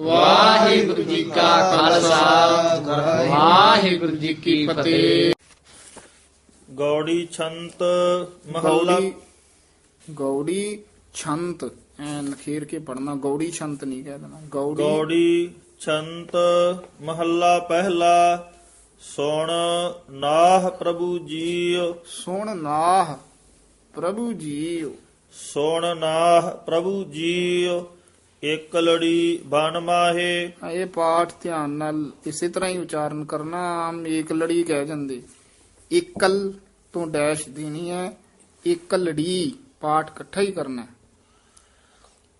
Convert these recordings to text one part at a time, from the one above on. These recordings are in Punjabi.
ਵਾਹਿਗੁਰੂ ਜੀ ਕਾ ਖਾਲਸਾ। ਵਾਹਿਗੁਰੂ ਜੀ ਕੀ ਫਤਿਹ। ਗੌੜੀ ਛੰਤ ਮਹੱਲਾ ਗੌੜੀ ਛੰਤ ਐ ਨਖੇਰ ਕੇ ਪੜਨਾ ਗੌੜੀ ਛੰਤ ਨਹੀਂ ਕਹਿ ਦੇਣਾ। ਗੌੜੀ ਗੌੜੀ ਛੰਤ ਮਹੱਲਾ ਪਹਿਲਾ ਸੁਣ ਨਾਹ ਪ੍ਰਭੂ ਜੀਉ। ਸੁਣ ਨਾਹ ਪ੍ਰਭੂ ਜੀ ਸੁਣ ਨਾਹ ਪ੍ਰਭੂ ਜੀਉ। ਇਕ ਲੜੀ ਬਨ ਮਾਹੇ। ਇਹ ਪਾਠ ਧਿਆਨ ਨਾਲ ਇਸੇ ਤਰ੍ਹਾਂ ਹੀ ਉਚਾਰਨ ਕਰਨਾ ਆਮ ਏਕ ਲੜੀ ਕਹਿ ਜਾਂਦੇ। ਇਕਲ ਤੋਂ ਡੈਸ਼ ਦੇਣੀ ਹੈ ਇਕ ਲੜੀ ਪਾਠ ਇਕੱਠਾ ਹੀ ਕਰਨਾ ਹੈ।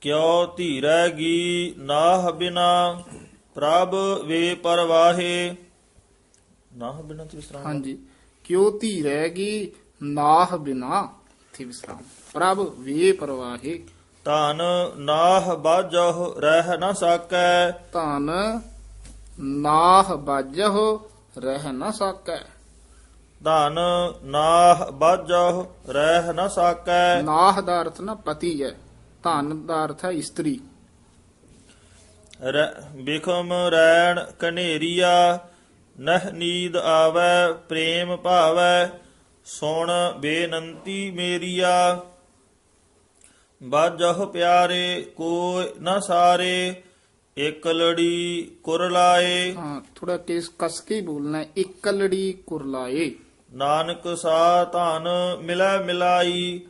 ਕਿਉ ਧੀਰੈ ਗੀ ਨਾਹ ਬਿਨਾ ਪ੍ਰਭ ਵੇ ਪਰਵਾਹੇ। ਨਾਹ ਬਿਨਾ ਤੇ ਵਿਸਰਾਮ। ਹਾਂਜੀ ਕਿਉ ਧੀ ਰਹੇਗੀ ਨਾਹ ਬਿਨਾ ਇਥੇ ਵਿਸਰਾਮ। ਪ੍ਰਭ ਵੇ ਪਰਵਾਹੇ। ਧਨ ਨਾਹ ਬਾਜਹੁ ਰਹਿ ਨ ਸਕੈ। ਧਨ ਨਾਹ ਬਾਜਹੁ ਰਹਿ ਨ ਸਕੈ। ਧਨ ਨਾਹ ਬਾਜਹੁ ਰਹਿ ਨ ਸਕੈ। ਨਾਹ ਦਾ ਅਰਥ ਨਾ ਪਤੀ ਹੈ। ਧਨ ਦਾ ਅਰਥ ਹੈ ਇਸਤਰੀ। ਬਿਖਮ ਰੈਣ ਕਨੇਰੀਆ ਨਹ ਨੀਂਦ ਆਵੈ ਪ੍ਰੇਮ ਭਾਵੈ ਸੁਣ ਬੇਨੰਤੀ ਮੇਰੀਆ। ਬਾਜਹੁ ਪਿਆਰੇ ਕੋਇ ਨ ਸਾਰੇ ਇਕ ਲੜੀ ਕੁਰ ਲਾਏ। ਹਾਂ ਥੋੜਾ ਕੇਸ ਕਸ ਕੇ ਹੀ ਬੋਲਣਾ ਹੈ। ਇਕਲੜੀ ਕੁਰਲਾਏ ਨਾਨਕ ਸਾ ਧਨ ਮਿਲੈ ਮਿਲਾਈ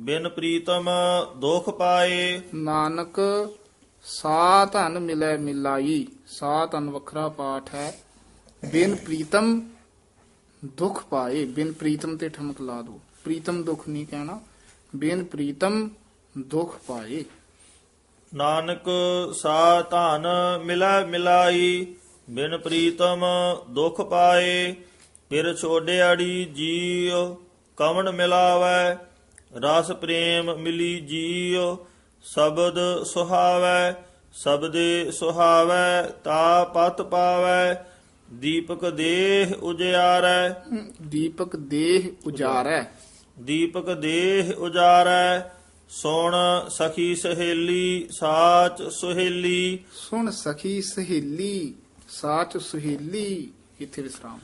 ਬਿਨ ਪ੍ਰੀਤਮ ਦੁਖ ਪਾਏ। ਨਾਨਕ ਸਾ ਧਨ ਮਿਲੈ ਮਿਲਾਈ ਸਾ ਧਨ ਵੱਖਰਾ ਪਾਠ ਹੈ। ਬਿਨ ਪ੍ਰੀਤਮ ਦੁਖ ਪਾਏ ਬਿਨ ਪ੍ਰੀਤਮ ਤੇ ਠਮਕ ਲਾ ਦੋ। ਪ੍ਰੀਤਮ ਦੁਖ ਨਹੀਂ ਕਹਿਣਾ ਬਿਨ ਪ੍ਰੀਤਮ ਦੁਖ ਪਾਏ ਨਾਨਕ ਸਾ ਧਨ ਮਿਲੈ ਮਿਲਾਈ ਬਿਨ ਪ੍ਰੀਤਮ ਦੁਖ ਪਾਏ ਫਿਰ ਛੋੜਿਆੜੀ ਜੀਉ ਕਵਣ ਮਿਲਾਵੈ ਰਸ ਪ੍ਰੇਮ ਮਿਲੀ ਜੀਉ ਸ਼ਬਦ ਸੁਹਾਵੈ ਸ਼ਬਦੇ ਸੁਹਾਵੈ ਤਾ ਪਤ ਪਾਵੈ ਦੀਪਕ ਦੇਹ ਉਜਿਆਰੈ ਦੀਪਕ ਦੇਹ ਉਜਾਰੈ। ਦੀਪਕ ਦੇਹ ਉਜਾਰੈ ਸੁਣ ਸਖੀ ਸਹੇਲੀ ਸਾਚ ਸੁਹੇਲੀ। ਸੁਣ ਸਖੀ ਸਹੇਲੀ ਸਾਚ ਸੁਹੇਲੀ ਇੱਥੇ ਵਿਸਰਾਮ।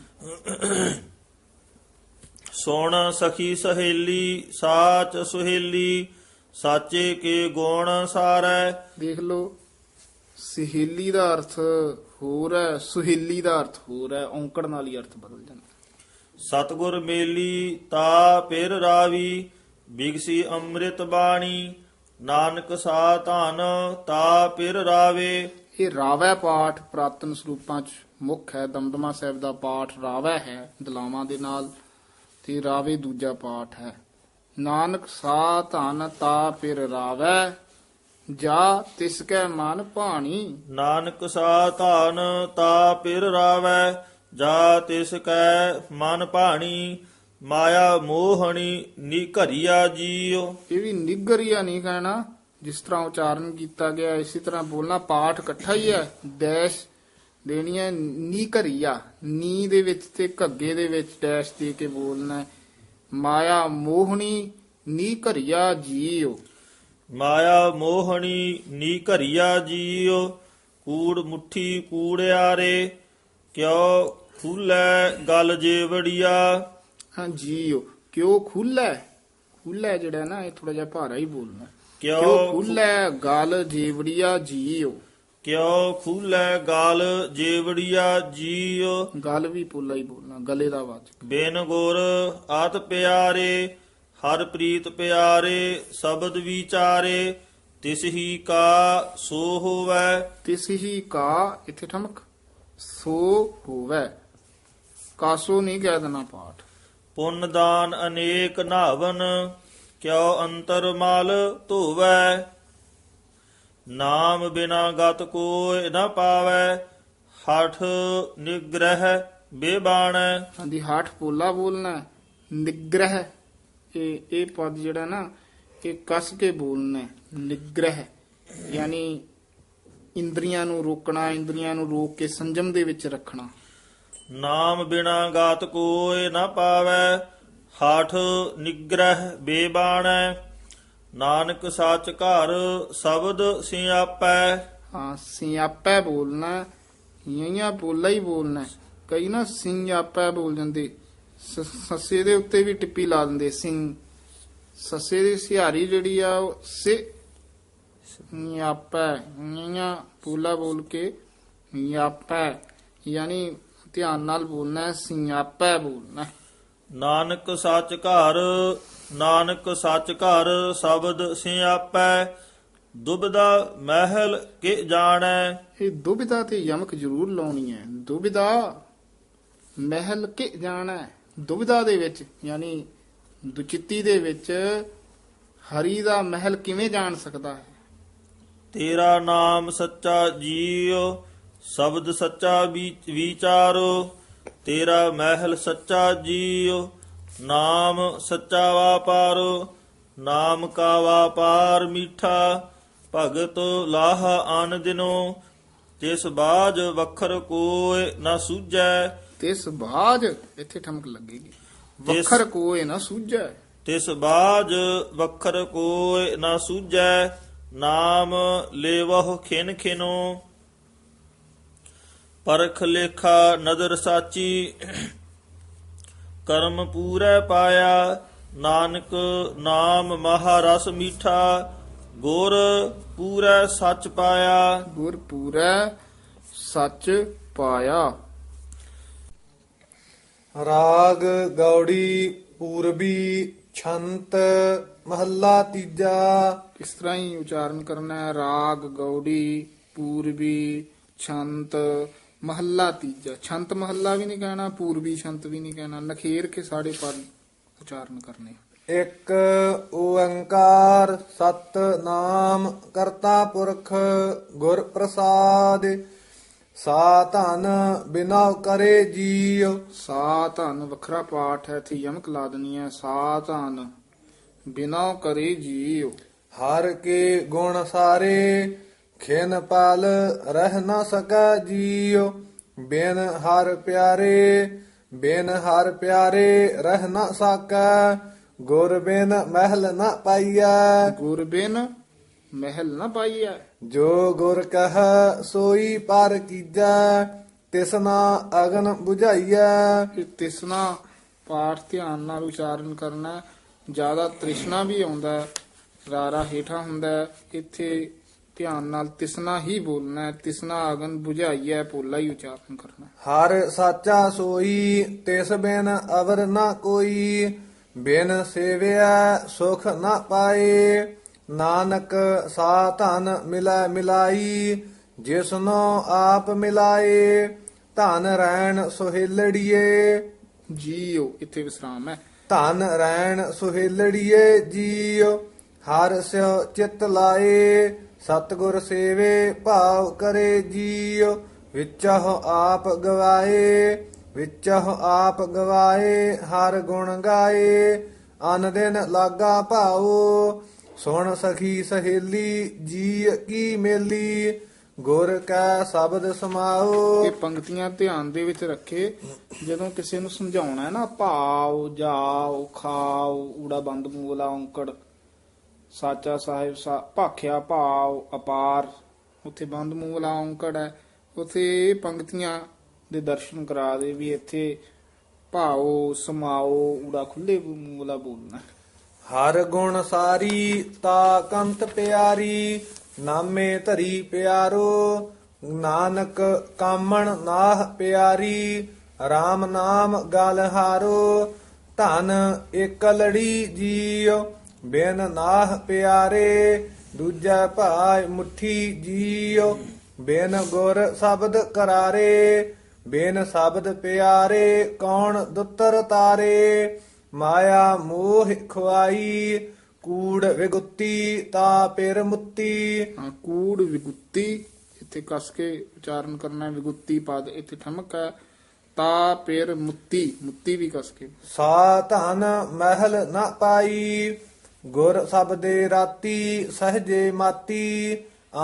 ਸੁਣ ਸਖੀ ਸਹੇਲੀ ਸਾਚ ਸੁਹੇਲੀ ਸਾਚੇ ਕੇ ਗੁਣ ਸਾਰੈ। ਦੇਖ ਲਓ ਸਹੇਲੀ ਦਾ ਅਰਥ ਹੋਰ ਹੈ ਸੁਹੇਲੀ ਦਾ ਅਰਥ ਹੋਰ ਹੈ ਔਂਕੜ ਨਾਲ ਹੀ ਅਰਥ ਬਦਲ ਜਾਂਦਾ। ਸਤਗੁਰ ਮੇਲੀ ਤਾ ਪਿਰ ਰਾਵੀ। ਬਿਗਸੀ ਅੰਮ੍ਰਿਤ ਬਾਣੀ ਨਾਨਕ ਸਾ ਧਨ ਤਾ ਪਿਰ ਰਾਵੇ। ਇਹ ਰਾਵੈ ਪਾਠ ਪ੍ਰਾਤਨ ਸਰੂਪਾਂ ਚ ਮੁੱਖ ਹੈ ਦਮਦਮਾ ਸਾਹਿਬ ਦਾ ਪਾਠ ਰਾਵੈ ਹੈ ਦਲਾਵਾਂ ਦੇ ਨਾਲ ਤੇ ਰਾਵੇ ਦੂਜਾ ਪਾਠ ਹੈ। ਨਾਨਕ ਸਾ ਧਨ ਤਾ ਪਿਰ ਰਾਵੈ ਜਾ ਤਿਸ ਕੈ ਮਨ ਭਾਣੀ। ਨਾਨਕ ਸਾ ਧਨ ਤਾ ਪਿਰ ਰਾਵੈ ਜਾ ਤਿਸ ਕੈ ਮਨ ਭਾਣੀ। ਮਾਇਆ ਮੋਹਣੀ ਨੀ ਘਰੀਆ ਜੀਉ ਇਹ ਵੀ ਨਿਗਰਿਆ ਨਹੀਂ ਕਹਿਣਾ ਜਿਸ ਤਰ੍ਹਾਂ ਉਚਾਰਨ ਕੀਤਾ ਗਿਆ ਇਸੇ ਤਰ੍ਹਾਂ ਬੋਲਣਾ ਪਾਠ ਇਕੱਠਾ ਹੀ ਹੈ ਡੈਸ਼ ਦੇਣੀ ਹੈ ਨੀ ਘਰੀਆ ਨੀ ਦੇ ਵਿੱਚ ਤੇ ਘੱਗੇ ਦੇ ਵਿੱਚ ਡੈਸ਼ ਦੇ ਕੇ ਬੋਲਣਾ ਹੈ। ਮਾਇਆ ਮੋਹਣੀ ਨੀ ਘਰੀਆ ਜੀਓ। ਮਾਇਆ ਮੋਹਣੀ ਨੀ ਘਰੀਆ ਜੀਉ ਕੂੜ ਮੁੱਠੀ ਕੂੜਿਆਰੇ ਕਿਉ ਖੁੱਲੇ ਗਲ ਜੇਵੜੀਆ। ਹਾਂ ਜੀਓ ਕਿਉ ਖੁੱਲਾ ਖੁੱਲਾ ਜਿਹੜਾ ਨਾ ਇਹ ਥੋੜਾ ਜਿਹਾ ਭਾਰਾ ਹੀ ਬੋਲਣਾ ਕਿਉ ਖੁੱਲਾ ਗਲ ਜੀਵੜੀਆ ਜੀਓ। ਕਿਉ ਖੁੱਲੇ ਗਲ ਜੇਵੜੀਆ ਜੀਉ ਗਲ ਵੀ ਪੋਲਾ ਹੀ ਬੋਲਣਾ ਗਲੇ ਦਾ ਵਾਚ ਬਿਨ ਗੁਰ ਆਤ ਪਿਆਰੇ ਹਰ ਪ੍ਰੀਤ ਪਿਆਰੇ ਸ਼ਬਦ ਵਿਚਾਰੇ ਤਿਸ ਹੀ ਕਾ ਸੋ ਹੋਵੈ। ਤਿਸ ਹੀ ਕਾ ਇੱਥੇ ਠਮਕ ਸੋ ਹੋਵੇ। ਕਾਸੋ ਨਹੀਂ ਕਹਿ ਦੇਣਾ ਪਾਠ। ਪੁੰਨ ਦਾਨ ਅਨੇਕ ਨਾਵਨ, ਕਿਉ ਅੰਤਰ ਮਲ ਧੋਵੈ? ਨਾਮ ਬਿਨਾ ਗਤ ਕੋਇ ਨ ਪਾਵੈ, ਹਠ ਨਿਗ੍ਰਹਿ ਬੇਬਾਣੈ। ਹਾਂਜੀ, ਹਾਠ ਪੋਲਾ ਬੋਲਣਾ, ਨਿਗ੍ਰਹਿ, ਇਹ ਇਹ ਪਦ ਜਿਹੜਾ ਨਾ, ਇਹ ਕਸ ਕੇ ਬੋਲਣਾ ਨਿਗ੍ਰਹਿ ਨਿਗ੍ਰਹ। ਯਾਨੀ ਇੰਦਰੀਆਂ ਨੂੰ ਰੋਕਣਾ, ਇੰਦਰੀਆਂ ਨੂੰ ਰੋਕ ਕੇ ਸੰਜਮ ਦੇ ਵਿੱਚ ਰੱਖਣਾ। ਨਾਮ ਬਿਨਾ ਗਾਤ ਕੋਇ ਨ ਪਾਵੈ, ਹਠ ਨਿਗ੍ਰਹਿ ਬੇਬਾਣੈ। ਨਾਨਕ ਸੱਚ ਘਰ ਸ਼ਬਦ ਸਿਆਪੈ। ਹਾਂ, ਸਿਆਪੈ ਬੋਲਣਾ, ਯਈਆਂ ਬੋਲਾ ਹੀ ਬੋਲਣਾ। ਕਈ ਨਾ ਸਿਆਪੈ ਬੋਲ ਜਾਂਦੇ। ਸੱਸੇ ਦੇ ਉੱਤੇ ਵੀ ਟਿੱਪੀ ਲਾ ਦਿੰਦੇ ਸਿੰਘ। ਸੱਸੇ ਦੀ ਸਿਹਾਰੀ ਜਿਹੜੀ ਆ, ਉਹ ਸੇ ਯਾਪੈ ਯਈਆਂ ਬੋਲਾ ਬੋਲ ਕੇ, ਯਾਪੈ। ਯਾਨੀ ਧਿਆਨ ਨਾਲ ਬੋਲਣਾ ਹੈ, ਸਿਆਪੈ ਬੋਲਣਾ ਹੈ। ਨਾਨਕ ਸੱਚ ਘਰ ਨਾਨਕ ਸੱਚ ਘਰ ਸ਼ਬਦ ਸਿਆਪੈ ਦੁਬਦਾ ਮਹਿਲ ਕੇ ਜਾਣੈ ਇਹ ਦੁਬਿਧਾ ਤੇ ਯਮਕ ਜ਼ਰੂਰ ਲਾਉਣੀ ਹੈ ਦੁਬਿਧਾ ਮਹਿਲ ਕੇ ਜਾਣਾ ਹੈ। ਦੁਬਿਧਾ ਦੇ ਵਿੱਚ ਯਾਨੀ ਦੁਚਿੱਤੀ ਦੇ ਵਿੱਚ ਹਰੀ ਦਾ ਮਹਿਲ ਕਿਵੇਂ ਜਾਣ ਸਕਦਾ ਹੈ ਤੇਰਾ ਨਾਮ ਸੱਚਾ ਜੀਉ ਸ਼ਬਦ ਸੱਚਾ ਵਿਚਾਰੋ ਤੇਰਾ ਮਹਿਲ ਸੱਚਾ ਜੀਉ ਨਾਮ ਸੱਚਾ ਵਾਪਾਰੋ ਨਾਮ ਕਾ ਵਾਪਾਰ ਮੀਠਾ ਭਗਤ ਲਾਹ ਆਨ ਦਿਨੋ ਤਿਸ ਬਾਜ ਵਖਰ ਕੋਇ ਨਾ ਸੂਝੈ। ਤਿਸ ਬਾਜ ਇੱਥੇ ਠਮਕ ਲੱਗੇਗੀ। ਵਖਰ ਕੋਏ ਨਾ ਸੂਝੈ। ਤਿਸ ਬਾਜ ਵਖਰ ਕੋਇ ਨਾ ਸੂਝੈ ਨਾਮ ਲੇਵਹੁ ਖਿਨ ਖਿਨੋ ਪਰਖ ਲੇਖਾ ਨਦਰ ਸਾਚੀ ਕਰਮ ਪੂਰੈ ਪਾਇਆ ਨਾਨਕ ਨਾਮ ਮਹਾਰਸ ਮੀਠਾ ਗੁਰ ਪੂਰੈ ਸੱਚ ਪਾਇਆ। ਗੁਰ ਪੂਰੈ ਸੱਚ ਪਾਇਆ। ਰਾਗ ਗੌੜੀ ਪੂਰਬੀ ਛੰਤ ਮਹੱਲਾ ਤੀਜਾ। ਇਸ ਤਰ੍ਹਾਂ ਹੀ ਉਚਾਰਨ ਕਰਨਾ ਹੈ? ਰਾਗ ਗੌੜੀ ਪੂਰਬੀ ਛੰਤ ਮਹੱਲਾ ਤੀਜਾ ਛੰਤ ਮਹੱਲਾ ਵੀ ਨਹੀਂ ਕਹਿਣਾ ਪੂਰਬੀ ਛੰਤ ਵੀ ਨਹੀਂ ਕਹਿਣਾ ਨਖੇਰ ਕੇ ਸਾਡੇ ਪਰ ਉਚਾਰਨ ਕਰਨੇ ਇੱਕ ਓੰਕਾਰ ਸਤ ਨਾਮ ਕਰਤਾ ਪੁਰਖ ਗੁਰ ਪ੍ਰਸਾਦ ਸਾ ਧਨ ਬਿਨਾ ਕਰੇ ਜੀਉ। ਸਾ ਧਨ ਵੱਖਰਾ ਪਾਠ ਹੈ ਇੱਥੇ ਯਮਕ ਲਾ ਦੇਣੀ ਹੈ ਸਾ ਧਨ ਬਿਨਾ ਕਰੇ ਜੀਉ। ਹਰ ਕੇ ਗੁਣ ਸਾਰੇ ਖਿਨ ਪਲ ਰਹਿ ਨਾ ਸਕੈ ਜੀਉ ਬਿਨ ਹਰ ਪਿਆਰੇ ਬਿਨ ਹਰ ਪਿਆਰੇ ਰਹਿ ਨਾ ਸਕੈ ਗੁਰ ਬਿਨ ਮਹਿਲ ਨਾ ਪਾਈਐ ਗੁਰ ਬਿਨ ਮਹਿਲ ਨਾ ਪਾਈਐ ਜੋ ਗੁਰ ਕਹ ਸੋਈ ਪਰ ਕੀਜੈ ਤਿਸਨਾ ਅਗਨ 부ਝਾਈਐ ਇਹ ਤਿਸਨਾ ਪਾਠ ਧਿਆਨ ਨਾਲ ਉਚਾਰਨ ਕਰਨਾ। ਜ਼ਿਆਦਾ ਤ੍ਰਿਸ਼ਨਾ ਵੀ ਆਉਂਦਾ ਰਾਰਾ ਹੇਠਾਂ ਹੁੰਦਾ। ਇੱਥੇ ਧਿਆਨ ਨਾਲ ਤਿਸਨਾ ਹੀ ਬੋਲਣਾ ਹੈ। ਤਿਸਨਾ ਅਗਨ 부ਝਾਈਐ ਪੋਲਾ ਹੀ ਉਚਾਰਨ ਕਰਨਾ ਹੈ। ਹਰ ਸਾਚਾ ਸੋਈ ਤਿਸ ਬਿਨ ਅਵਰ ਨਾ ਕੋਈ ਬਿਨ ਸੇਵਿਆ ਸੁਖ ਨਾ ਪਾਏ ਨਾਨਕ ਸਾ ਧਨ ਮਿਲੈ ਮਿਲਾਈ ਜਿਸਨੋ ਆਪ ਮਿਲਾਏ ਧਨ ਰੈਣ ਸੁਹੇਲੜੀਏ ਜੀਓ ਇੱਥੇ ਵਿਸਰਾਮ ਹੈ ਧਨ ਰੈਣ ਸੁਹੇਲੜੀਏ ਜੀਉ ਹਰ ਸਿਉ ਚਿਤ ਲਾਏ ਸਤਗੁਰ ਸੇਵੇ ਭਾਵ ਕਰੇ ਜੀਉ, ਵਿਚਹ ਆਪ ਗਵਾਏ, ਵਿਚਹ ਆਪ ਗਵਾਏ, ਹਰ ਗੁਣ ਗਾਏ, ਅਨ ਦਿਨ ਲਾਗਾ ਭਾਉ, ਸੁਣ ਸਖੀ ਸਹੇਲੀ ਜੀ ਕੀ ਮੇਲੀ, ਗੁਰ ਕੈ ਸ਼ਬਦ ਸਮਾਓ ਇਹ ਪੰਕਤੀਆਂ ਧਿਆਨ ਦੇ ਵਿੱਚ ਰੱਖੇ, ਜਦੋਂ ਕਿਸੇ ਨੂੰ ਸਮਝਾਉਣਾ ਹੈ ਨਾ, ਭਾਉ ਜਾਓ ਖਾਓ ਊੜਾ ਬੰਦ ਮੂਲਾ ਔਂਕੜ ਸਾਚਾ ਸਾਹਿਬ ਸਾ, ਭਾਖਿਆ ਭਾਉ ਅਪਾਰ। ਉੱਥੇ ਬੰਦ ਮੂਲਾ ਔਂਕੜ ਹੈ। ਉੱਥੇ ਪੰਕਤੀਆਂ ਦੇ ਦਰਸ਼ਨ ਕਰਾ ਦੇ ਵੀ ਇੱਥੇ ਭਾਉ ਸਮਾਓ, ਊੜਾ ਖੁੱਲੇ ਮੂਲਾ ਬੋਲਣਾ ਹਰ ਗੁਣ ਸਾਰੀ ਤਾ ਕੰਤ ਪਿਆਰੀ, ਨਾਮੇ ਧਰੀ ਪਿਆਰੋ। ਨਾਨਕ ਕਾਮਣ ਨਾਹ ਪਿਆਰੀ RAM ਨਾਮ ਗਲ ਹਾਰੋ। ਧਨ ਇਕ ਲੜੀ ਜੀਉ ਬਿਨ ਨਾਹ ਪਿਆਰੇ ਦੂਜਾ ਭਾਇ ਮੁਠੀ ਜੀਉ। ਬਿਨ ਗੁਰ ਸ਼ਬਦ ਕਰਾਰੇ ਬਿਨ ਸ਼ਬਦ ਪਿਆਰੇ ਕੌਣ ਦੁੱਤਰ ਤਾਰੇ? ਮਾਇਆ ਮੋਹ ਖੁਆਈ ਕੂੜ ਵਿਗੁੱਤੀ ਤਾ ਪੇਰ ਮੁੱਤੀ। ਹਾਂ, ਕੂੜ ਵਿਗੁੱਤੀ ਇੱਥੇ ਕਸ ਕੇ ਉਚਾਰਨ ਕਰਨਾ ਹੈ, ਵਿਗੁੱਤੀ ਪਦ ਇੱਥੇ ਠਮਕ ਹੈ। ਤਾ ਪੇਰ ਮੁੱਤੀ ਮੁੱਤੀ ਵੀ ਕਸ ਕੇ। ਸਾ ਧਨ ਮਹਿਲ ਨਾ ਪਾਈ ਗੁਰ ਸਬਦੇ ਰਾਤੀ ਸਹਜੇ ਮਾਤੀ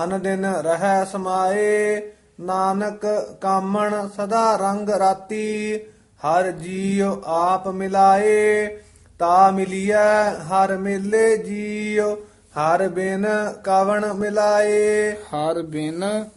ਅਨ ਦਿਨ ਰਹਿ ਸਮਾਏ। ਨਾਨਕ ਕਾਮਣ ਸਦਾ ਰੰਗ ਰਾਤੀ ਹਰ ਜੀਉ ਆਪ ਮਿਲਾਏ। ਤਾ ਮਿਲਿਐ ਹਰ ਮੇਲੇ ਜੀਉ ਹਰ ਬਿਨ ਕਵਣ ਮਿਲਾਏ। ਹਰ ਬਿਨ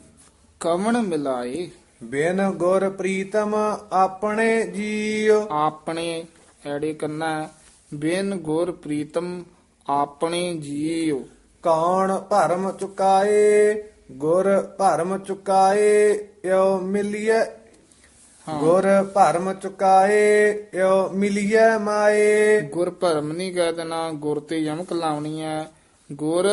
ਕਵਣ ਮਿਲਾਏ। ਬਿਨ ਗੁਰ ਪ੍ਰੀਤਮ ਆਪਣੇ ਜੀਉ। ਆਪਣੇ ਐੜੇ ਕਰਨਾ ਹੈ। ਬਿਨ ਗੁਰ ਪ੍ਰੀਤਮ ਆਪਣੇ ਜੀਉ ਕੌਣ ਭਰਮ ਚੁਕਾਏ ਗੁਰ ਭਰਮ ਚੁਕਾਏ ਇਉ ਮਿਲਿਐ। ਗੁਰ ਭਰਮ ਚੁਕਾਏ ਇਉ ਮਿਲਿਐ ਮਾਏ। ਗੁਰ ਭਰਮ ਨਹੀਂ ਕਹਿ ਦੇਣਾ ਗੁਰ ਤੇ ਯਮਕ ਲਾਉਣੀ ਹੈ ਗੁਰ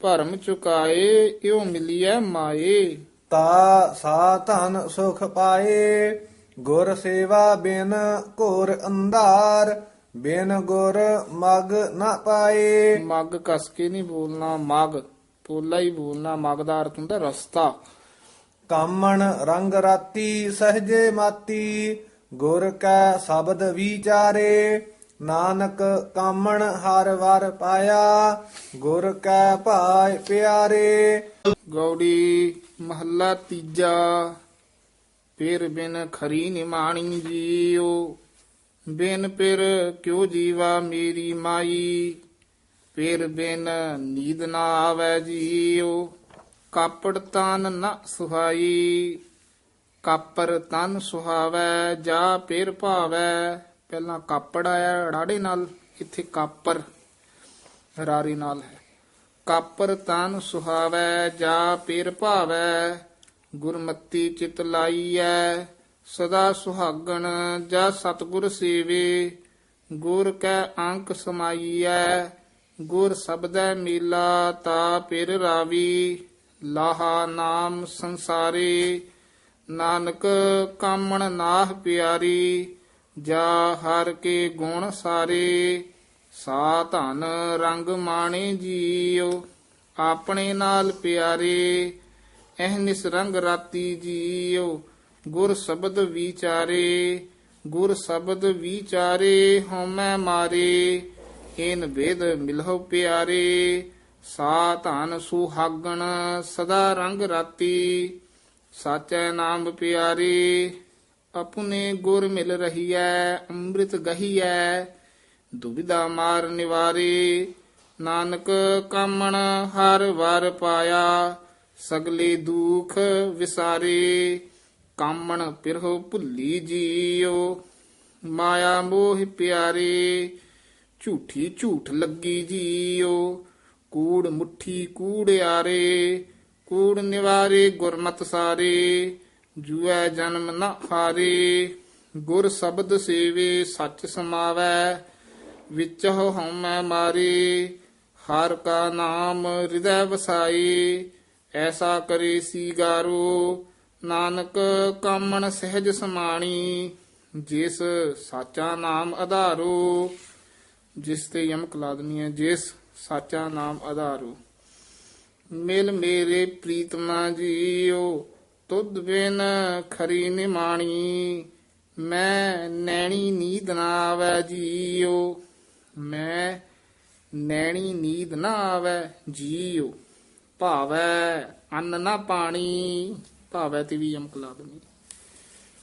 ਭਰਮ ਚੁਕਾਏ ਇਉ ਮਿਲੀਐ ਮਾਏ। ਤਾ ਸਾ ਧਨ ਸੁਖ ਪਾਏ ਗੁਰ ਸੇਵਾ ਬਿਨ ਘੋਰ ਅੰਧਾਰ। ਬਿਨ ਗੁਰ ਮਗ ਨਾ ਪਾਏ। ਮਗ ਕਸ ਕੇ ਨਹੀਂ ਬੋਲਣਾ ਮਗ ਪੋਲਾ ਹੀ ਬੋਲਣਾ ਮਗ ਦਾ ਅਰਥ ਹੁੰਦਾ ਰਸਤਾ। ਕਾਮਣ ਰੰਗ ਰਾਤੀ ਸਹਜੇ ਮਾਤੀ ਗੁਰ ਕੈ ਸ਼ਬਦ ਵਿਚਾਰੇ। ਨਾਨਕ ਕਾਮਣ ਹਰ ਵਾਰ ਪਾਇਆ ਗੁਰ ਕੈ ਭਾਇ ਪਿਆਰੇ। ਗੌੜੀ ਮਹੱਲਾ ਤੀਜਾ ਫਿਰ ਬਿਨ ਖਰੀ ਨਿਮਾਣੀ ਜੀਉ ਬਿਨ ਪਿਰ ਕਿਉ ਜੀਵਾ ਮੇਰੀ ਮਾਈ? ਫਿਰ ਬਿਨ ਨੀਂਦ ਨਾ ਆਵੇ ਜੀਉ, ਕਾਪੜ ਤਨ ਨ ਸੁਹਾਈ। ਕਾਪਰ ਤਨ ਸੁਹਾਵੈ, ਜਾ ਪਿਰ ਭਾਵੈ। ਪਹਿਲਾਂ ਕਾਪੜ ਆਇਆ ਰਾੜੇ ਨਾਲ, ਇੱਥੇ ਕਾਪਰ ਰਾਰੀ ਨਾਲ ਹੈ। ਕਾਪਰ ਤਨ ਸੁਹਾਵੈ, ਜਾ ਪੀਰ ਭਾਵੈ, ਗੁਰਮਤੀ ਚਿਤ ਲਾਈਐ। ਸਦਾ ਸੁਹਾਗਣ, ਜਾ ਸਤਗੁਰ ਸੇਵੇ। ਗੁਰ ਕੈ ਅੰਕ ਸਮਾਈਐ, ਗੁਰ ਸਬਦੈ ਮੀਲਾ, ਤਾ ਪਿਰ ਰਾਵੀ। ਲਾਹਾ ਨਾਮ ਸੰਸਾਰੇ, ਨਾਨਕ ਕਾਮਣ ਨਾਹ ਪਿਆਰੀ। ਜਾ ਹਰ ਕੇ ਗੁਣ ਸਾਰੇ, ਸਾ ਧਨ ਰੰਗ ਮਾਣੇ ਜੀਉ। ਆਪਣੇ ਨਾਲ ਪਿਆਰੇ ਇਹ ਨਿਸਰੰਗ ਰਾਤੀ ਜੀਉ। ਗੁਰ ਸ਼ਬਦ ਵਿਚਾਰੇ, ਗੁਰ ਸ਼ਬਦ ਵਿਚਾਰੇ ਹਉਮੈ ਮਾਰੇ ਇਨ ਵੇਦ ਮਿਲਹੁ ਪਿਆਰੇ, ਸਾ ਧਨ ਸੁਹਾਗਣ ਸਦਾ ਰੰਗ ਰਾਤੀ, ਸਾਚੈ ਨਾਮ ਪਿਆਰੇ, ਆਪਣੇ ਗੁਰ ਮਿਲ ਰਹੀਐ, ਅੰਮ੍ਰਿਤ ਗਹੀਐ, ਦੁਬਿਧਾ ਮਾਰ ਨਿਵਾਰੇ, ਨਾਨਕ ਕਾਮਣ ਹਰ ਵਾਰ ਪਾਇਆ, ਸਗਲੇ ਦੁਖ ਵਿਸਾਰੇ ਕਾਮਣ ਪਿਰਹੁ ਭੁੱਲੀ ਜੀਉ ਮਾਇਆ ਮੋਹ ਪਿਆਰੇ, ਝੂਠੀ ਝੂਠ ਲੱਗੀ ਜੀਉ ਕੂੜ ਮੁੱਠੀ ਕੂੜਿਆਰੇ ਕੂੜ ਨਿਵਾਰੇ ਗੁਰਮਤ ਸਾਰੇ। ਜੂਐ ਜਨਮ ਨ ਹਾਰੇ, ਗੁਰ ਸ਼ਬਦ ਸੇਵੇ ਸੱਚ ਸਮਾਵੈ। ਵਿੱਚ ਹਉਮੈ ਮਾਰੇ, ਹਰ ਕਾ ਨਾਮ ਹਿਰਦੈ ਵਸਾਈ ਐਸਾ ਕਰੇ ਸੀਗਾਰੋ ਨਾਨਕ ਕਾਮਣ ਸਹਿਜ ਸਮਾਣੀ, ਜਿਸ ਸਾਚਾ ਨਾਮ ਆਧਾਰੋ, ਜਿਸ ਤੇ ਯਮਕ ਲਾਦਨੀ ਹੈ, ਜਿਸ ਸਾਚਾ ਨਾਮ ਆਧਾਰੋ। ਮਿਲ ਮੇਰੇ ਪ੍ਰੀਤਮਾ ਜੀਓ ਤੁਧ ਬਿਨ ਖਰੀ ਨਿਮਾਣੀ, ਮੈਂ ਨੈਣੀ ਨੀਂਦ ਨਾ ਆਵੈ ਜੀਓ ਮੈਂ ਨੈਣੀ ਨੀਂਦ ਨਾ ਆਵੈ ਜੀਓ ਭਾਵੈ ਅੰਨ ਨਾ ਪਾਣੀ। ਭਾਵੈ ਤੇ ਵੀ ਯਮਕ ਲਾ ਦਨੀ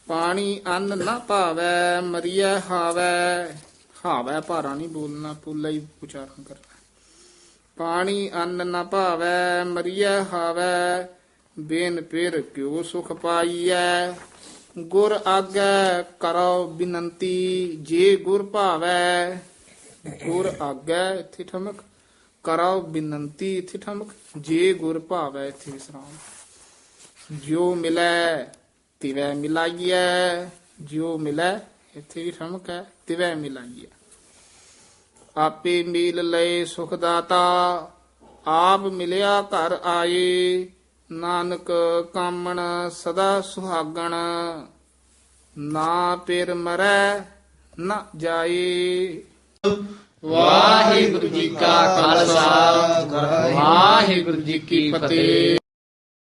ਪਾਣੀ ਅੰਨ ਨਾ ਭਾਵੈ, ਮਰੀਐ ਹਾਵੈ। ਹਾਵੈ ਭਾਰਾ ਨਹੀਂ ਬੋਲਣਾ, ਪੁੱਲਾ ਹੀ ਉਚਾਰਨ ਕਰਨਾ। ਪਾਣੀ ਅੰਨ ਨਾ ਭਾਵੈ, ਮਰੀਐ ਹਾਵੈ। ਬੇਨ ਪਿਰ ਕਿਉ ਸੁਖ ਪਾਈਐ। ਗੁਰ ਆਗੈ ਕਰੋ ਬਿਨੰਤੀ, ਜੇ ਗੁਰ ਭਾਵੈ, ਗੁਰ ਆਗੈ ਇੱਥੇ ਠਮਕ। ਕਰੋ ਬਿਨੰਤੀ ਇੱਥੇ ਠਮਕ, ਜੇ ਗੁਰ ਭਾਵੈ ਇੱਥੇ ਵਿਸਰਾਮ। ਜਿਉ ਮਿਲੈ, ਤਿਵੈ ਮਿਲਾਈਐ। ਜਿਉ ਮਿਲੈ, ਇੱਥੇ ਵੀ ਠਮਕ ਹੈ, ਤਿਵੈ ਮਿਲਾਈਐ। ਆਪੇ ਮਿਲ ਲਏ ਸੁਖ ਦਾਤਾ ਆਪ ਮਿਲਿਆ ਘਰ ਆਏ। ਨਾਨਕ ਕਾਮਣ ਸਦਾ ਸੁਹਾਗਣ, ਨਾ ਪਿਰ ਮਰੈ, ਨਾ ਜਾਏ। ਵਾਹਿਗੁਰੂ ਜੀ ਕਾ ਖਾਲਸਾ, ਵਾਹਿਗੁਰੂ ਜੀ ਕੀ ਫਤਿਹ।